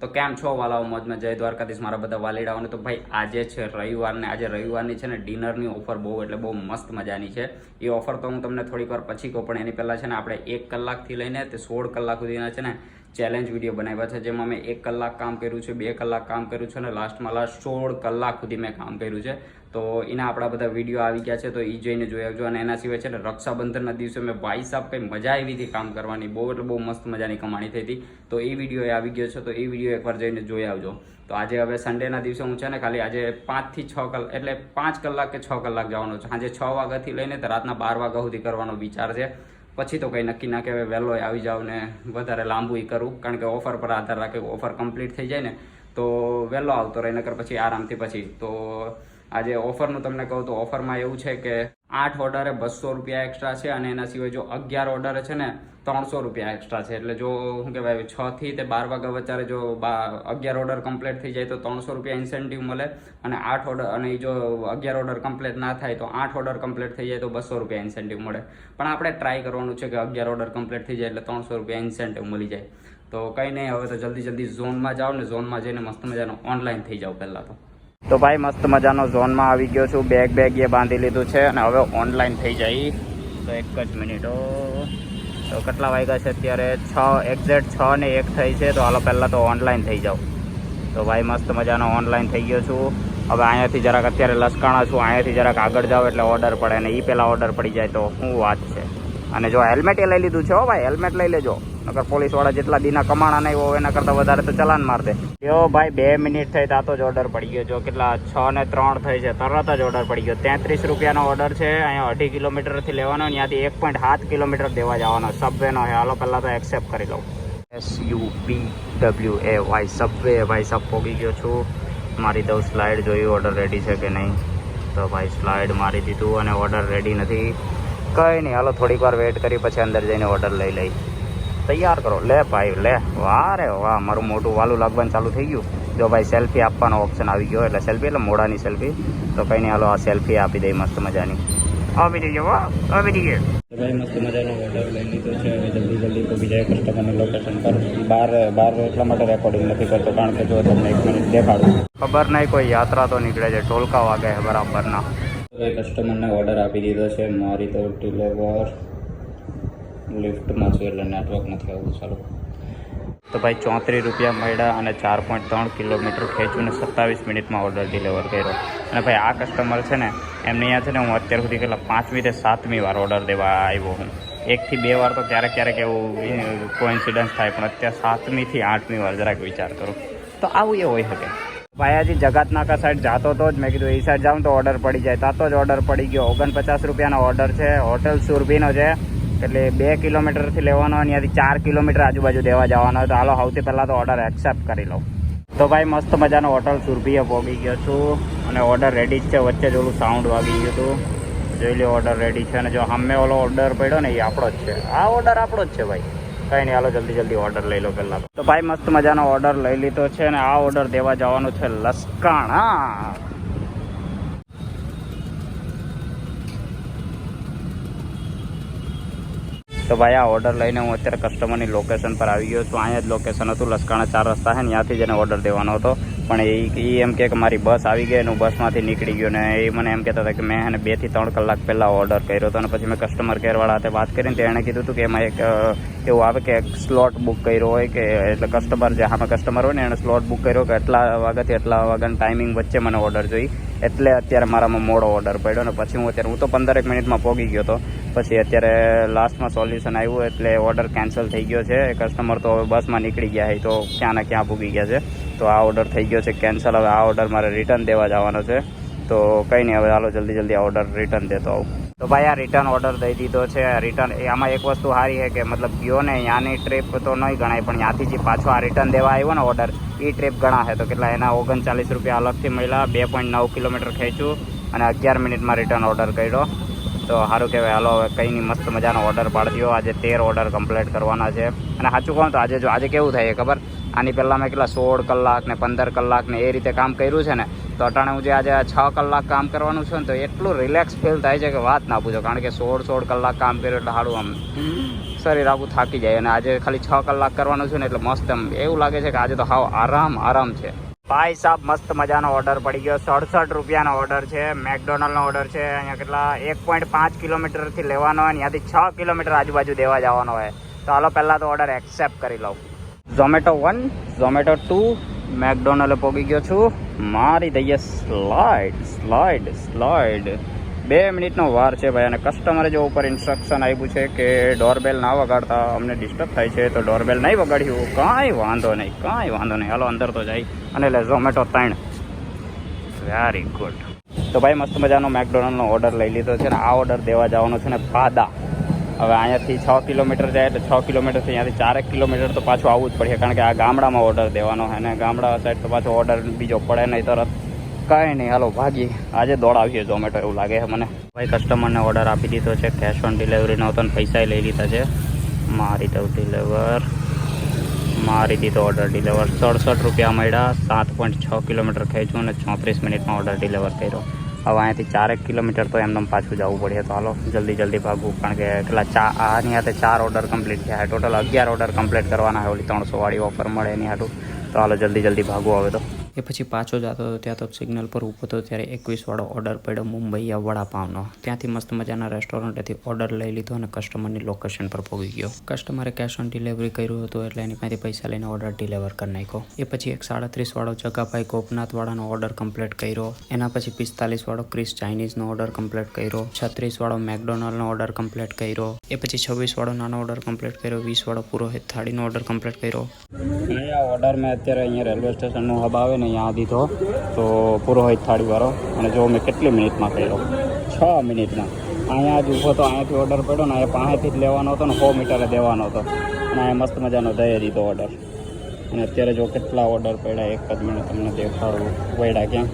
તો કેમ છો વાલાઓ? મોજમાં જય દ્વારકાધીશ. મારા બધા વાલીડાઓને તો ભાઈ આજે છે રવિવારને આજે રવિવારની છે ને ડિનરની ઓફર બહુ એટલે બહુ મસ્ત મજાની છે. એ ઓફર તો હું તમને થોડીક વાર પછી કહું, પણ એની પહેલાં છે ને આપણે એક કલાકથી લઈને તે સોળ કલાક સુધીના છે ને ચેલેન્જ વીડિયો બનાવ્યા છે, જેમાં મેં એક કલાક કામ કર્યું છે, બે કલાક કામ કર્યું છે અને લાસ્ટમાં લાસ્ટ સોળ કલાક સુધી મેં કામ કર્યું છે. તો એના આપણા બધા વીડિયો આવી ગયા છે, તો એ જોઈને જોઈ આવજો. અને એના સિવાય છે ને, રક્ષાબંધનના દિવસે મેં ભાઈ સાહેબ કંઈ મજા આવી હતી કામ કરવાની, બહુ એટલે બહુ મસ્ત મજાની કમાણી થઈ હતી. તો એ વીડિયો આવી ગયો છે, તો એ વીડિયો એકવાર જઈને જોઈ આવજો. તો આજે હવે સન્ડેના દિવસે હું છે ને, ખાલી આજે પાંચથી છ કલાક એટલે પાંચ કલાક કે છ કલાક જવાનો છે. સાંજે છ વાગ્યાથી લઈને તો રાતના બાર વાગ્યા સુધી કરવાનો વિચાર છે. પછી તો કંઈ નક્કી ના કહેવાય, વહેલો આવી જાવ ને વધારે લાંબુ એ કરું. કારણ કે ઓફર પર આધાર રાખે ઓફર કમ્પ્લીટ થઈ જાય ને, તો વહેલો આવતો રહે, નકર પછી આરામથી પછી. તો આજે ઓફરનું તમને કહું તો ઓફરમાં એવું છે કે આઠ ઓર્ડરે બસો રૂપિયા એક્સ્ટ્રા છે અને એના સિવાય જો અગિયાર ઓર્ડર છે ને ત્રણસો રૂપિયા એક્સ્ટ્રા છે. એટલે જો શું કહેવાય છ થી તે બાર વાગ્યા વચ્ચે જો અગિયાર ઓર્ડર કમ્પ્લીટ થઈ જાય તો ત્રણસો રૂપિયા ઇન્સેન્ટિવ મળે અને આઠ ઓર્ડર અને જો અગિયાર ઓર્ડર કમ્પ્લીટ ના થાય તો આઠ ઓર્ડર કમ્પ્લીટ થઈ જાય તો બસો રૂપિયા ઇન્સેન્ટિવ મળે. પણ આપણે ટ્રાય કરવાનું છે કે અગિયાર ઓર્ડર કમ્પ્લીટ થઈ જાય એટલે ત્રણસો રૂપિયા ઇન્સેન્ટિવ મળી જાય. તો કંઈ નહીં, હવે તો જલ્દી જલ્દી ઝોનમાં જાઓ ને ઝોનમાં જઈને મસ્ત મજાનું ઓનલાઈન થઈ જાઓ પહેલાં તો. તો ભાઈ, મસ્ત મજાનો ઝોનમાં આવી ગયો છું. બેગ બેગ એ બાંધી લીધું છે અને હવે ઓનલાઈન થઈ જાય. તો એક જ મિનિટો તો કેટલા વાગ્યા છે અત્યારે? છ એક્ઝેક્ટ છ ને એક થઈ છે. તો હાલો, પહેલાં તો ઓનલાઈન થઈ જાઉં. તો ભાઈ, મસ્ત મજાનો ઓનલાઈન થઈ ગયો છું. હવે અહીંયાથી જરાક અત્યારે લસકાણા છું. અહીંયાથી જરાક આગળ જાઓ એટલે ઓર્ડર પડે અને એ પહેલાં ઓર્ડર પડી જાય તો શું વાત છે. અને જો હેલ્મેટ એ લઈ લીધું છે, હો ભાઈ. હેલ્મેટ લઈ લેજો. નકર પોલીસવાળા જેટલા દીના કમાણા નહીં હોય, એના કરતાં વધારે તો ચલાન માર દે જો ભાઈ, બે મિનિટ થઈ તા તો જ ઓર્ડર પડી ગયો. જો કેટલા, છ ને ત્રણ થઈ છે, તરત જ ઓર્ડર પડી ગયો. તેત્રીસ રૂપિયાનો ઓર્ડર છે, અહીંયા અઢી કિલોમીટરથી લેવાનો, ત્યાંથી એક પોઈન્ટ સાત કિલોમીટર દેવા જવાનો. સબવેનો છે. હાલો, પહેલાં તો એક્સેપ્ટ કરી લઉં. S U P W A Y subway ભાઈ સબ પોગી ગયો છું. મારી દઉં સ્લાઇડ જોયું ઓર્ડર રેડી છે કે નહીં? તો ભાઈ સ્લાઇડ મારી દીધું અને ઓર્ડર રેડી નથી. કંઈ નહીં. હાલો, થોડીક વાર વેટ કરી, પછી અંદર જઈને ઓર્ડર લઈ લઈ. તૈયાર કરો. લે ભાઈ લે. વાહ રે વાહ મારું મોટું વાલું લાગવાનું ચાલુ થઈ ગયું. જો ભાઈ સેલ્ફી આપવાનો ઓપ્શન આવી ગયો એટલે સેલ્ફી એટલે મોડાની સેલ્ફી તો કંઈ નહીં હાલો આ સેલ્ફી આપી દઈ મસ્ત મજાની. આવી દીજો વાહ આવી દીજે ભાઈ મસ્ત મજાનો ઓર્ડર લઈ લીધો છે. હવે જલ્દી જલ્દી તો બીજા કસ્ટમરની લોકેશન પર બહાર બહાર એટલા માટે રેકોર્ડિંગ નથી કરતો કારણ કે જો તમને એક મિનિટ દેખાડું. ખબર નહીં કોઈ યાત્રા તો નીકળે છે. ઢોલકા વાગે બરાબરના કસ્ટમરને ઓર્ડર આપી દીધો છે. મારી તો ડિલિવર લિફ્ટમાં છું એટલે નેટવર્ક નથી આવતું ચાલો. તો ભાઈ ચોત્રીસ રૂપિયા મળ્યા અને ચાર પોઈન્ટ ત્રણ કિલોમીટર ખેંચ્યું સત્તાવીસ મિનિટમાં ઓર્ડર ડિલિવર કર્યો. અને ભાઈ આ કસ્ટમર છે ને, એમને અહીંયા છે ને હું અત્યાર સુધી કેટલા પાંચમી તે સાતમી વાર ઓર્ડર દેવા આવ્યો હું. એકથી બે વાર તો ક્યારેક ક્યારેક એવું કોઇન્સિડન્સ થાય, પણ અત્યારે સાતમીથી આઠમી વાર જરાક વિચાર કરો. તો આવું એ હોઈ શકે. ભાઈ હજી જગતનાકા સાઈડ જાતો તો જ, મેં કીધું એ સાઈડ જાઉં તો ઓર્ડર પડી જાય. તાતો જ ઓર્ડર પડી ગયો. ઓગણપચાસ રૂપિયાનો ઓર્ડર છે. હોટેલ સુરભીનો છે. એટલે બે કિલોમીટરથી લેવાનો અને ત્યાંથી ચાર કિલોમીટર આજુબાજુ દેવા જવાનો તો હાલો, સૌથી પહેલાં તો ઓર્ડર એક્સેપ્ટ કરી લઉં તો ભાઈ, મસ્ત મજાનો હોટલ સુરભીએ પહોંચી ગયો છું અને ઓર્ડર રેડી જ છે, વચ્ચે જ ઓલું સાઉન્ડ વાગી ગયું હતું. જોઈ લો ઓર્ડર રેડી છે અને જો સામે ઓલો ઓર્ડર પડ્યો ને, એ આપણો જ છે. આ ઓર્ડર આપણો જ છે ભાઈ. કંઈ નહીં, હાલો, જલ્દી જલ્દી ઓર્ડર લઈ લો પહેલાં તો. ભાઈ, મસ્ત મજાનો ઓર્ડર લઈ લીધો છે અને આ ઓર્ડર દેવા જવાનું છે લસકાણા. તો ભાઈ આ ઓર્ડર લઈને હું અત્યારે કસ્ટમરની લોકેશન પર આવી ગયો છું. અહીંયા જ લોકેશન હતું. લસકાણા ચાર રસ્તા છે ને, ત્યાંથી જ એને ઓર્ડર દેવાનો હતો. પણ એ એમ કે મારી બસ આવી ગઈ અને હું બસમાંથી નીકળી ગયો ને એ મને એમ કહેતા હતા કે મેં એને બેથી ત્રણ કલાક પહેલાં ઓર્ડર કર્યો હતો અને પછી મેં કસ્ટમર કેરવાળા સાથે વાત કરીને તો એણે કીધું હતું કે એમાં એક એવું આવે કે સ્લોટ બુક કર્યો હોય કે એટલે કસ્ટમર જે સામે કસ્ટમર હોય ને એણે સ્લોટ બુક કર્યો કે એટલા વાગ્યાથી એટલા વાગ્યાનો ટાઈમિંગ વચ્ચે મને ઓર્ડર જોઈ. એટલે અત્યારે મારામાં મોડો ઓર્ડર પડ્યો ને પછી હું અત્યારે હું તો પંદરેક મિનિટમાં પહોંચી ગયો હતો. પછી અત્યારે લાસ્ટમાં સોલ્યુશન આવ્યું એટલે ઓર્ડર કેન્સલ થઈ ગયો છે. કસ્ટમર તો હવે બસમાં નીકળી ગયા છે તો ક્યાં ને ક્યાં પૂગી ગયા છે. તો આ ઓર્ડર થઈ ગયો છે કેન્સલ હવે આ ઓર્ડર મારે રિટર્ન દેવા જવાનો છે. તો કંઈ નહીં, હવે ચાલો જલ્દી જલ્દી આ ઓર્ડર રિટર્ન દેતો આવું. તો ભાઈ, આ રિટર્ન ઓર્ડર દઈ દીધો છે. રિટર્ન આમાં એક વસ્તુ સારી છે કે મતલબ ગયો ને ત્યાંની ટ્રીપ તો નહીં ગણાય, પણ ત્યાંથી જે પાછો આ રિટર્ન દેવા આવ્યો ને ઓર્ડર એ ટ્રીપ ગણાશે. તો કેટલા, એના ઓગણચાલીસ રૂપિયા અલગથી મળ્યા. બે પોઈન્ટ નવ કિલોમીટર ખેંચ્યું અને અગિયાર મિનિટમાં રિટર્ન ઓર્ડર કર્યો. તો સારું કહેવાય. હાલો, હવે કંઈ નહીં, મસ્ત મજાનો ઓર્ડર પાડી દો આજે તેર ઓર્ડર કમ્પ્લીટ કરવાના છે. અને સાચું કહું તો આજે જો, આજે કેવું થાય ખબર? આની પહેલાં મેં કેટલા સોળ કલાક ને પંદર કલાક ને એ રીતે કામ કર્યું છે ને, તો અટાણે હું જે આજે છ કલાક કામ કરવાનું છે ને, તો એટલું રિલેક્સ ફીલ થાય છે કે વાત ના પૂછો, કારણ કે સોળ સોળ કલાક કામ કર્યું એટલે સારું આમ શરીર આખું થાકી જાય અને આજે ખાલી છ કલાક કરવાનું છે ને એટલે મસ્ત એમ એવું લાગે છે કે આજે તો હાવ આરામ આરામ છે. ભાઈ સાહેબ મસ્ત મજાનો ઓર્ડર પડી ગયો. સડસઠ રૂપિયાનો ઓર્ડર છે મેકડોનલ્ડનો ઓર્ડર છે, અહીંયા કેટલા એક પોઈન્ટ પાંચ કિલોમીટરથી લેવાનો હોય ને ત્યાંથી છ કિલોમીટર આજુબાજુ દેવા જવાનો હોય. તો હાલો, પહેલાં તો ઓર્ડર એક્સેપ્ટ કરી લઉં. ઝોમેટો વન ઝોમેટો ટુ મેકડોનલ્ડે પોગી ગયો છું. મારી દઈએ સ્લાઇડ સ્લાઇડ સ્લાઇડ બે મિનિટનો વાર છે ભાઈ, અને કસ્ટમરે જો ઉપર ઇન્સ્ટ્રક્શન આપ્યું છે કે ડોરબેલ ના વગાડતા અમને ડિસ્ટર્બ થાય છે, તો ડોરબેલ નહીં વગાડ્યું. કાંઈ વાંધો નહીં, કાંઈ વાંધો નહીં. હાલો, અંદર તો જાય. અને એટલે ઝોમેટો ત્રણ. વેરી ગુડ તો ભાઈ, મસ્ત મજાનો મેકડોનલ્ડનો ઓર્ડર લઈ લીધો છે ને, આ ઓર્ડર દેવા જવાનો છે ને, પાદા. હવે અહીંયાથી છ કિલોમીટર જાય એટલે છ કિલોમીટરથી અહીંયાથી ચારેક કિલોમીટર તો પાછું આવવું જ પડશે, કારણ કે આ ગામડામાં ઓર્ડર દેવાનો અને ગામડા સાઈડ તો પાછો ઓર્ડર બીજો પડે નહીં તરત. કાંઈ નહીં, હાલો ભાગી આજે દોડાવીએ ઝોમેટો એવું લાગે છે મને. ભાઈ કસ્ટમરને ઓર્ડર આપી દીધો છે કેશ ઓન ડિલિવરીનો હતો ને પૈસા લઈ લીધા છે. મારી દઉં ડિલિવર મારી દીધો ઓર્ડર ડિલિવર સડસઠ રૂપિયા મળ્યા, સાત પોઈન્ટ છ કિલોમીટર ખેંચ્યું અને ચોત્રીસ મિનિટમાં ઓર્ડર ડિલિવર કર્યો. હવે અહીંયાથી ચારેક કિલોમીટર તો એમને પાછું જવું પડે. તો હાલો, જલ્દી જલ્દી ભાગવું. કારણ કે કેટલા ચા આની હાથે ચાર ઓર્ડર કમ્પ્લીટ થયા ટોટલ અગિયાર ઓર્ડર કમ્પ્લીટ કરવાના હોય ઓલી ત્રણસો વાળી ઓફર મળે એની હાટું. તો હાલો, જલ્દી જલ્દી ભાગવું હવે તો. એ પછી પાછો જતો હતો, ત્યાં તો સિગ્નલ પર ઊભો હતો ત્યારે એકવીસવાળો ઓર્ડર પડ્યો મુંબઈયા વડાપાવનો. ત્યાંથી મસ્ત મજાના રેસ્ટોરન્ટેથી ઓર્ડર લઈ લીધો અને કસ્ટમરની લોકેશન પર પહોંચી ગયો. કસ્ટમરે કેશ ઓન ડિલિવરી કર્યું હતું એટલે એની પાસેથી પૈસા લઈને ઓર્ડર ડિલિવર કરી નાખ્યો. એ પછી એક સાડત્રીસવાળો જગાભાઈ ગોપનાથવાળાનો ઓર્ડર કમ્પ્લીટ કર્યો. એના પછી પિસ્તાલીસવાળો ક્રિસ ચાઇનીઝનો ઓર્ડર કમ્પ્લીટ કર્યો. છત્રીસવાળો મેકડોનલ્ડનો ઓર્ડર કમ્પ્લીટ કર્યો. એ પછી છવ્વીસવાળો નાનો ઓર્ડર કમ્પ્લીટ કર્યો. વીસવાળો પુરોહિત થાળીનો ઓર્ડર કમ્પ્લીટ કર્યો. ઓર્ડર મેં અત્યારે અહીંયા રેલવે સ્ટેશનનું હબ આવે ને અહીંયા દીધો. તો પુરોહિત થાળીવાળો અને જો મેં કેટલી મિનિટમાં કર્યો? છ મિનિટમાં. અહીંયા જ ઊભો તો અહીંયાથી ઓર્ડર પડ્યો ને અહીંયા પાસેથી જ લેવાનો હતો ને સો મીટરે દેવાનો હતો. અને અહીંયા મસ્ત મજાનો દઈ દીધો ઓર્ડર અને અત્યારે જો કેટલા ઓર્ડર પડ્યા, એક જ મિનિટ તમને દેખાડું. પડ્યા ક્યાં?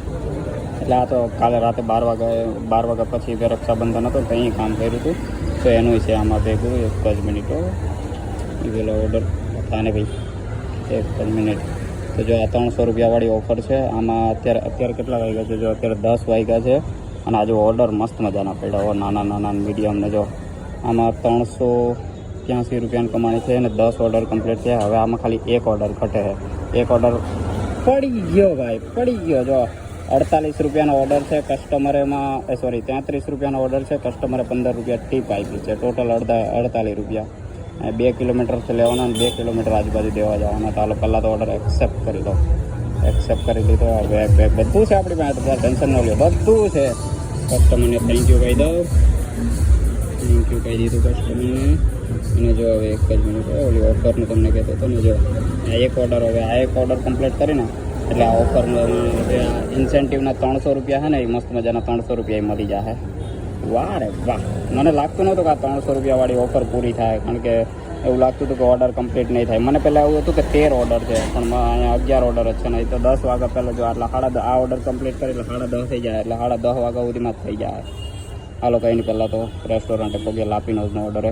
એટલે આ તો કાલે રાતે બાર વાગે, બાર વાગ્યા પછી જે રક્ષાબંધન હતો તો અહીં કામ કર્યું હતું. તો એનું છે આમાં ભેગું, એક જ મિનિટો એ પેલો ઓર્ડર થાને ભાઈ, એક જ મિનિટ તો જો આ ત્રણસો રૂપિયાવાળી ઓફર છે. આમાં અત્યારે અત્યારે કેટલા વાગ્યા છે? જો અત્યારે દસ વાગ્યા છે અને આજે ઓર્ડર મસ્ત મજાના પડ્યા હોય નાના નાના મીડિયમને જો. આમાં ત્રણસો ત્યાંસી રૂપિયાની કમાણી છે અને દસ ઓર્ડર કમ્પ્લીટ છે હવે આમાં ખાલી એક ઓર્ડર ઘટે છે. એક ઓર્ડર પડી ગયો ભાઈ, પડી ગયો. જો અડતાલીસ રૂપિયાનો ઓર્ડર છે કસ્ટમરેમાં સોરી તેત્રીસ રૂપિયાનો ઓર્ડર છે. કસ્ટમરે પંદર રૂપિયા ટીપ આપી છે. ટોટલ અડધા, અડતાલીસ રૂપિયા. બે કિલોમીટરથી લેવાના અને બે કિલોમીટર આજુબાજુ દેવા જવાના તો હાલો પહેલાં તો ઓર્ડર એક્સેપ્ટ કરી દો એક્સેપ્ટ કરી લીધો બેગ બેગ બધું છે આપણી પાસે તો ટેન્શન ન લ્યો બધું છે કસ્ટમરને થેન્ક યુ કહી દઉં થેન્ક યુ કહી દીધું કસ્ટમરને અને જો હવે એક જ મિનિટ ઓલી ઓફરનું તમને કહેતો હતો ને જો આ એક ઓર્ડર હવે આ એક ઓર્ડર કમ્પ્લીટ કરીને એટલે આ ઓફરનું જે ઇન્સેન્ટિવના ત્રણસો રૂપિયા છે ને, એ મસ્ત મજાના ત્રણસો રૂપિયા એ મળી જશે વાહ રે વાહ. મને લાગતું નહોતું કે આ ત્રણસો રૂપિયાવાળી ઓફર પૂરી થાય, કારણ કે એવું લાગતું હતું કે ઓર્ડર કમ્પ્લીટ નહીં થાય. મને પહેલાં એવું હતું કે તેર ઓર્ડર છે, પણ અહીંયા અગિયાર ઓર્ડર છે, નહીં તો દસ વાગ્યા પહેલાં જો આટલા સાડા આ ઓર્ડર કમ્પ્લીટ કરી એટલે સાડા દસ થઈ જાય, એટલે સાડા દસ વાગ્યા સુધીમાં જ થઈ જાય. હાલો કંઈ નહીં પહેલાં તો રેસ્ટોરન્ટે પોગી, લાપીનોઝનો ઓર્ડર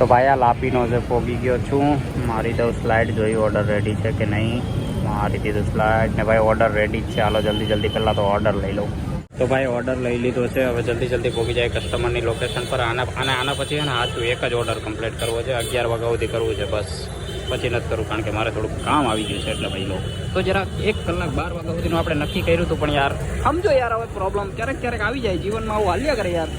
તો ભાઈ, આ લાપીનોઝે પોગી ગયો છું. મારી તો સ્લાઇડ જોઈ ઓર્ડર રેડી છે કે નહીં? મારી દીધું સ્લાઇડ ને ભાઈ ઓર્ડર રેડી જ છે. હાલો, જલ્દી જલ્દી પહેલાં તો ઓર્ડર લઈ લઉં. તો ભાઈ ઓર્ડર લઈ લીધો છે. હવે જલ્દી જલ્દી પહોંચી જાય કસ્ટમરની લોકેશન પર. આના અને આના પછી અને હાથું એક જ ઓર્ડર કમ્પ્લીટ કરવો છે. અગિયાર વાગ્યા સુધી કરવું છે બસ. પછી નથી કરવું કારણ કે મારે થોડુંક કામ આવી ગયું છે એટલે ભાઈ લો તો જરા એક કલાક બાર વાગ્યા સુધીનું આપણે નક્કી કર્યું હતું પણ યાર, સમજો યાર હવે પ્રોબ્લેમ ક્યારેક ક્યારેક આવી જાય. જીવનમાં આવું હાલ્યા કરે યાર.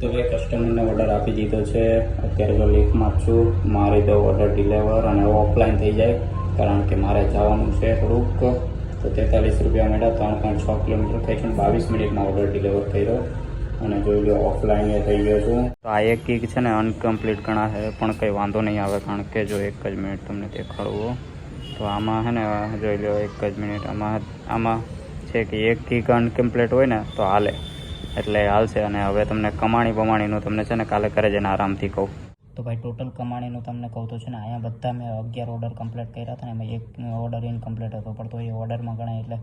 તો ભાઈ કસ્ટમરને ઓર્ડર આપી દીધો છે. અત્યારે જો લીફમાં છું. મારી તો ઓર્ડર ડિલેવર અને ઓફલાઈન થઈ જાય. કારણ કે મારે જવાનું છે થોડુંક. તો તેતાલીસ રૂપિયા મળ્યા ત્રણ પોઈન્ટ છ કિલોમીટર થઈ છે. બાવીસ મિનિટમાં ઓર્ડર ડિલિવર કર્યો અને જોઈ લો ઓફલાઈન થઈ ગયો છું. તો આ એક ગીગ છે ને અનકમ્પ્લીટ ઘણા છે, પણ કંઈ વાંધો નહીં આવે, કારણ કે જો એક જ મિનિટ તમને દેખાડવો તો આમાં છે ને, જોઈ લો, એક જ મિનિટ આમાં આમાં છે કે એક ગીગ અનકમ્પ્લીટ હોય ને, તો હાલે. એટલે હાલશે અને હવે તમને કમાણી બમાણીનું તમને છે ને, કાલે કરે જઈને આરામથી કહું. તો ભાઈ ટોટલ કમાણીનું તમને કહું તો છે ને અહીંયા બધા મેં અગિયાર ઓર્ડર કમ્પ્લીટ કર્યા હતા ને એમાં એક ઓર્ડર ઇનકમ્પ્લીટ હતો. પણ તો એ ઓર્ડરમાં ગણાય એટલે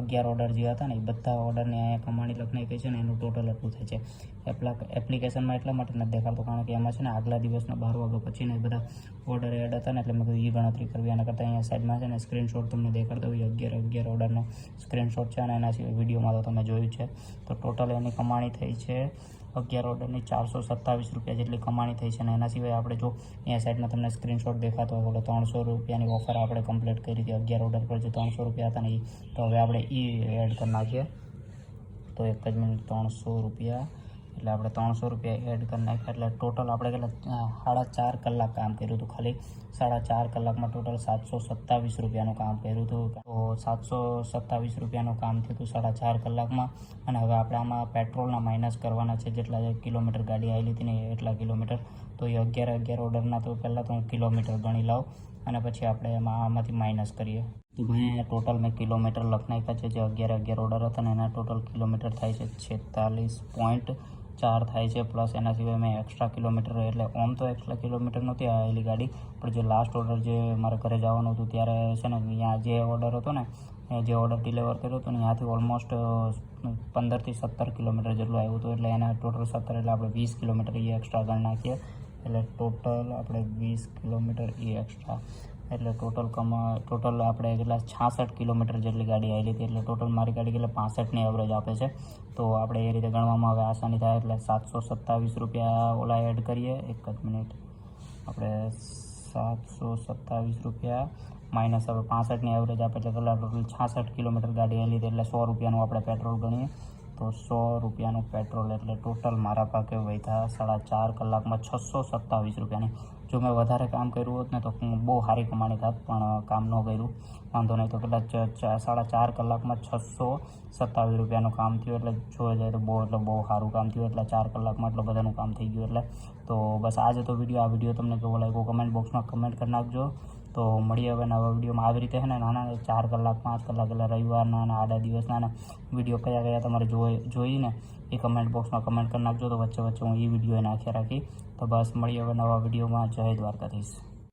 અગિયાર ઓર્ડર જે હતા ને એ બધા ઓર્ડરની અહીંયા કમાણી લખને કહે છે ને એનું ટોટલ એટલું થાય છે. એપ્લા એપ્લિકેશનમાં એટલા માટે નથી દેખાડતો કારણ કે એમાં છે ને આગલા દિવસના બાર વાગ્યા પછીને એ બધા ઓર્ડર એડ હતા ને એટલે મેં કીધું એ ગણતરી કરવી. એના કરતાં અહીંયા સાઈડમાં છે ને સ્ક્રીનશોટ તમને દેખાડતો હોય અગિયાર અગિયાર ઓર્ડરનો સ્ક્રીનશોટ છે અને એના વિડીયોમાં તો તમે જોયું છે. તો ટોટલ એની કમાણી થઈ છે અગિયાર ઓર્ડરની ચારસો સત્તાવીસ રૂપિયા જેટલી કમાણી થઈ છે અને એના સિવાય આપણે જો અહીંયા સાઈડમાં તમને સ્ક્રીનશોટ દેખાતો હોય તો ત્રણસો રૂપિયાની ઓફર આપણે કમ્પ્લીટ કરી હતી અગિયાર ઓર્ડર પર જે ત્રણસો રૂપિયા હતા ને એ તો હવે આપણે એ એડ કરી નાખીએ. તો એક જ મિનિટ ત્રણસો રૂપિયા એટલે આપણે ત્રણસો રૂપિયા એડ કરી નાખ્યા. એટલે ટોટલ આપણે કેટલા સાડા ચાર કલાક કામ કર્યું હતું ખાલી. સાડા ચાર કલાકમાં ટોટલ સાતસો સત્તાવીસ રૂપિયાનું કામ કર્યું હતું. સાતસો સત્તાવીસ રૂપિયાનું કામ થયું હતું સાડા ચાર કલાકમાં. અને હવે આપણે આમાં પેટ્રોલના માઇનસ કરવાના છે. જેટલા કિલોમીટર ગાડી આવેલી હતી ને એટલા કિલોમીટર. તો એ અગિયાર અગિયાર ઓર્ડરના તો પહેલાં તો હું કિલોમીટર ગણી લઉં. અને પછી આપણે એમાં આમાંથી માઇનસ કરીએ. તો અહીંયા ટોટલ મેં કિલોમીટર લખ નાખ્યા છે. જે અગિયાર અગિયાર ઓર્ડર હતા ને એના ટોટલ કિલોમીટર થાય છે છેતાલીસ પોઈન્ટ ચાર થાય છે પ્લસ એના સિવાય મેં એક્સ્ટ્રા કિલોમીટર એટલે ઓમ તો એક્સ્ટ્રા કિલોમીટર નહોતી આવેલી ગાડી. પણ જે લાસ્ટ ઓર્ડર જે મારે ઘરે જવાનું હતું ત્યારે છે ને ત્યાં જે ઓર્ડર હતો ને જે ઓર્ડર ડિલિવર કર્યો હતો ને ત્યાંથી ઓલમોસ્ટ પંદરથી સત્તર કિલોમીટર જેટલું આવ્યું હતું. એટલે એના ટોટલ સત્તર, એટલે આપણે વીસ કિલોમીટર એ એક્સ્ટ્રા ગણ નાખીએ. એટલે ટોટલ આપણે વીસ કિલોમીટર એ એક્સ્ટ્રા એટલે ટોટલ કમ ટોટલ આપણે કેટલા છાસઠ કિલોમીટર જેટલી ગાડી આવેલી હતી, એટલે ટોટલ મારી ગાડી કેટલા પાસઠની એવરેજ આપે છે. તો આપણે એ રીતે ગણવામાં હવે આસાની થાય એટલે સાતસો સત્તાવીસ રૂપિયા ઓલા એડ કરીએ, એક જ મિનિટ. આપણે સાતસો સત્તાવીસ રૂપિયા માઇનસ હવે પાસઠની એવરેજ આપે એટલે કેટલા ટોટલ છાસઠ કિલોમીટર ગાડી આવી હતી એટલે સો રૂપિયાનું આપણે પેટ્રોલ ગણીએ. તો સો રૂપિયાનું પેટ્રોલ એટલે ટોટલ મારા પાકે વધ્યા સાડા ચાર કલાકમાં છસો સત્તાવીસ રૂપિયાની. જો મેં વધારે કામ કર્યું હોત ને તો હું બહુ સારી કમાણી થાત, પણ કામ ન કર્યું. વાંધો નહીં તો કદાચ ચ- ચ- સાડા ચાર કલાકમાં છસો સત્તાવીસ રૂપિયાનું કામ થયું એટલે જોવા જાય તો બહુ, એટલે બહુ સારું કામ થયું. એટલે ચાર કલાકમાં એટલું બધાનું કામ થઈ ગયું એટલે. તો બસ આજે તો વીડિયો, આ વીડિયો તમને કેવો લાગ્યો કમેન્ટ બોક્સમાં કમેન્ટ કરી નાખજો. તો મળીએ હવે નવા વિડીયોમાં આવી રીતે છે ને નાના ચાર કલાક પાંચ કલાક એટલે રવિવારના અને આડા દિવસના ને વીડિયો કયા કયા તમારે જોઈ, જોઈને એ કમેન્ટ બોક્સમાં કમેન્ટ કરી નાખજો. તો વચ્ચે વચ્ચે હું એ વીડિયો નાખ્યા રાખી તો બસ મળીએ હવે નવા વિડીયોમાં. જય દ્વારકાધીશ.